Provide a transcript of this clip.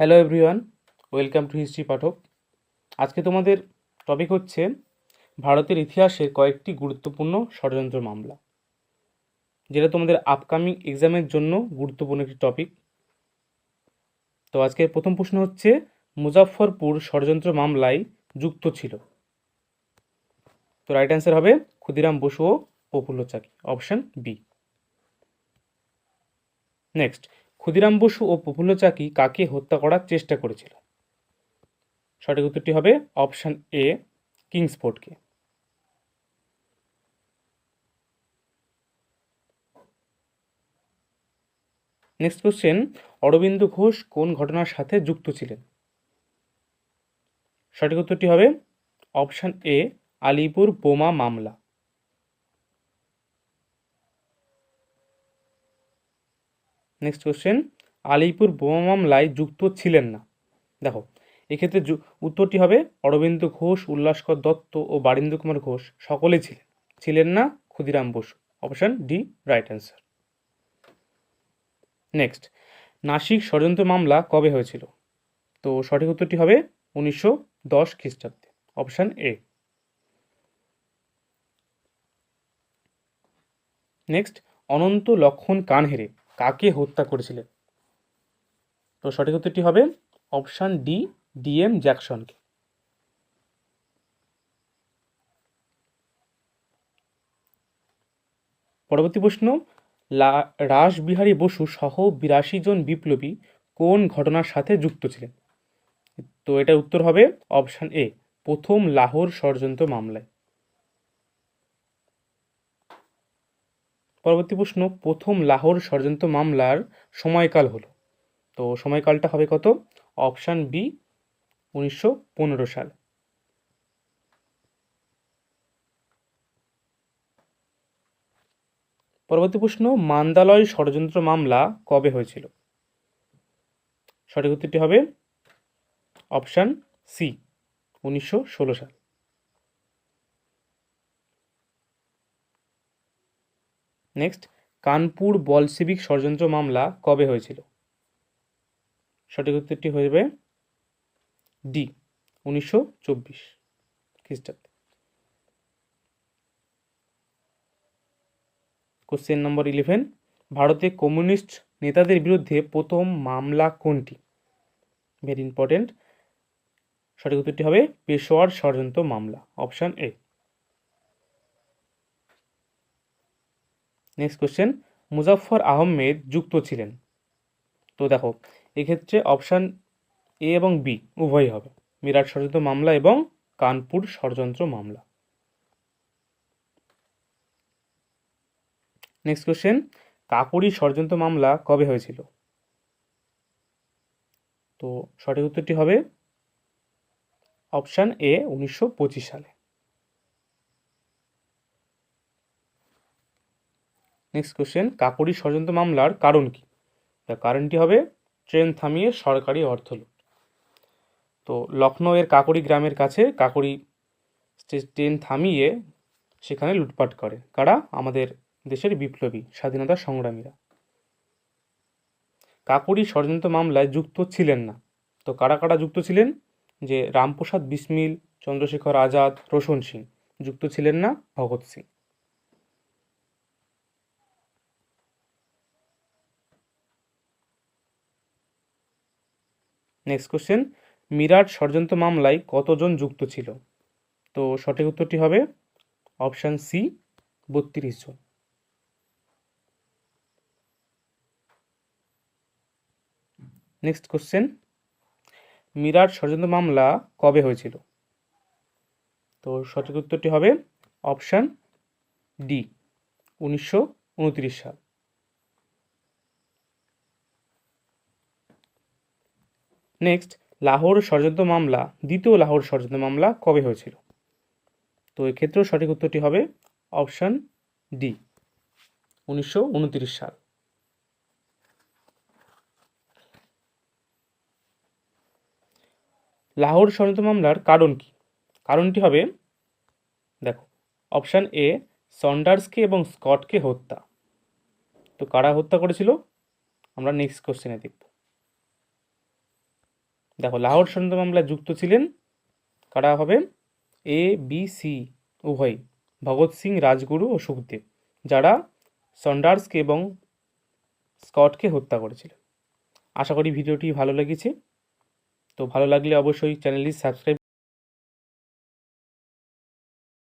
Hello everyone welcome to history পাঠক আজকে তোমাদের topic হচ্ছে ভারতের ইতিহাসের কয়েকটি গুরুত্বপূর্ণ ষড়যন্ত্র মামলা, যেটা তোমাদের আপকামিং এক্সামের জন্য গুরুত্বপূর্ণ একটি টপিক তো আজকের প্রথম প্রশ্ন হচ্ছে, মুজাফফরপুর ষড়যন্ত্র মামলায় যুক্ত ছিল? তো রাইট অ্যান্সার হবে ক্ষুদিরাম বসু ও Prafulla Chaki option B next Khudiram Bose ও প্রফুল্ল চাকি কাকে হত্যা করার চেষ্টা করেছিল? সঠিক উত্তরটি হবে অপশন এ কিংসফোর্ডকে নেক্সট কোশ্চেন, অরবিন্দ ঘোষ কোন ঘটনার সাথে যুক্ত ছিলেন? সঠিক উত্তরটি হবে অপশন এ, আলিপুর বোমা মামলা। নেক্সট কোশ্চেন আলিপুর বোমা মামলায় যুক্ত ছিলেন না। দেখো, এক্ষেত্রে উত্তরটি হবে অরবিন্দ ঘোষ, উল্লাসকর দত্ত ও বারিন্দ্র কুমার ঘোষ সকলেই ছিলেন। ছিলেন না Khudiram Bose. Option D right answer next Nasik ষড়যন্ত্র মামলা কবে হয়েছিল? তো সঠিক উত্তরটি হবে উনিশশো দশ খ্রিস্টাব্দে। অপশন এ নেক্সট অনন্ত লক্ষণ কানহেরে। কাকে হত্যা করেছিলেন তো সঠিক উত্তরটি হবে অপশান ডি, ডিএম জ্যাকসনকে। পরবর্তী প্রশ্ন রাসবিহারী বসু সহ বিরাশি জন বিপ্লবী কোন ঘটনার সাথে যুক্ত ছিলেন? তো এটার উত্তর হবে অপশান এ, প্রথম লাহোর ষড়যন্ত্র মামলায়। পরবর্তী প্রশ্ন, প্রথম লাহোর ষড়যন্ত্র মামলার সময়কাল হলো। তো সময়কালটা হবে কত? অপশান বি, উনিশশো পনেরো সাল। পরবর্তী প্রশ্ন, মান্দালয় ষড়যন্ত্র মামলা কবে হয়েছিল? সঠিক উত্তরটি হবে অপশান সি, উনিশশো ষোলো সাল। নেক্সট কানপুর বলসেবিক ষড়যন্ত্র মামলা কবে হয়েছিল? সঠিক উত্তরটি হয়ে ডি উনিশশো চব্বিশ খ্রিস্টাব্দে। কোশ্চেন নম্বর ইলেভেন ভারতে কমিউনিস্ট নেতাদের বিরুদ্ধে প্রথম মামলা কোনটি? ভেরি ইম্পর্টেন্ট সঠিক উত্তরটি হবে পেশোয়ার ষড়যন্ত্র মামলা option A next question Muzaffar Ahmed যুক্ত ছিলেন। তো দেখো, এক্ষেত্রে অপশান এ এবং বি উভয়ই হবে। মিরাট ষড়যন্ত্র মামলা এবং কানপুর ষড়যন্ত্র মামলা। নেক্সট কোশ্চেন কাকুরি ষড়যন্ত্র মামলা কবে হয়েছিল? তো সঠিক উত্তরটি হবে অপশান এ উনিশশো পঁচিশ সালে। নেক্সট কোশ্চেন কাকুরি ষড়যন্ত্র মামলার কারণ কি? কারণটি হবে, ট্রেন থামিয়ে সরকারি অর্থ লুট। তো এর কাকুরি গ্রামের কাছে কাকুরি ট্রেন থামিয়ে সেখানে লুটপাট করে। কারা? আমাদের দেশের বিপ্লবী, স্বাধীনতা সংগ্রামীরা। কাকুরি ষড়যন্ত্র মামলায় যুক্ত ছিলেন না। তো কারা কারা যুক্ত ছিলেন? যে রামপ্রসাদ বিসমিল, চন্দ্রশেখর আজাদ, রোশন সিং। যুক্ত ছিলেন না ভগৎ সিং। নেক্সট কোশ্চেন মিরাট ষড়যন্ত্র মামলায় কতজন যুক্ত ছিল? তো সঠিক উত্তরটি হবে অপশান সি বত্রিশ জন। নেক্সট কোশ্চেন মিরাট ষড়যন্ত্র মামলা কবে হয়েছিল? তো সঠিক উত্তরটি হবে অপশান ডি উনিশশো উনত্রিশ সাল। নেক্সট লাহোর ষড়যন্ত্র মামলা, দ্বিতীয় লাহোর ষড়যন্ত্র মামলা কবে হয়েছিল? তো এক্ষেত্রেও সঠিক উত্তরটি হবে অপশান ডি, উনিশশো উনত্রিশ সাল। লাহোর ষড়যন্ত্র মামলার কারণ কি? কারণটি হবে, দেখো, অপশান এ, সন্ডার্সকে এবং স্কটকে হত্যা। তো কারা হত্যা করেছিল? আমরা নেক্সট কোশ্চেনে দেখব। দেখো, লাহোর ষড়যন্ত্র মামলায় যুক্ত ছিলেন কারা হবে এ বি সি উভয়। ভগৎ সিং, রাজগুরু ও সুখদেব, যারা সন্ডার্সকে এবং স্কটকে হত্যা করেছিল আশা করি ভিডিওটি ভালো লেগেছে। তো ভালো লাগলে অবশ্যই চ্যানেলটি সাবস্ক্রাইব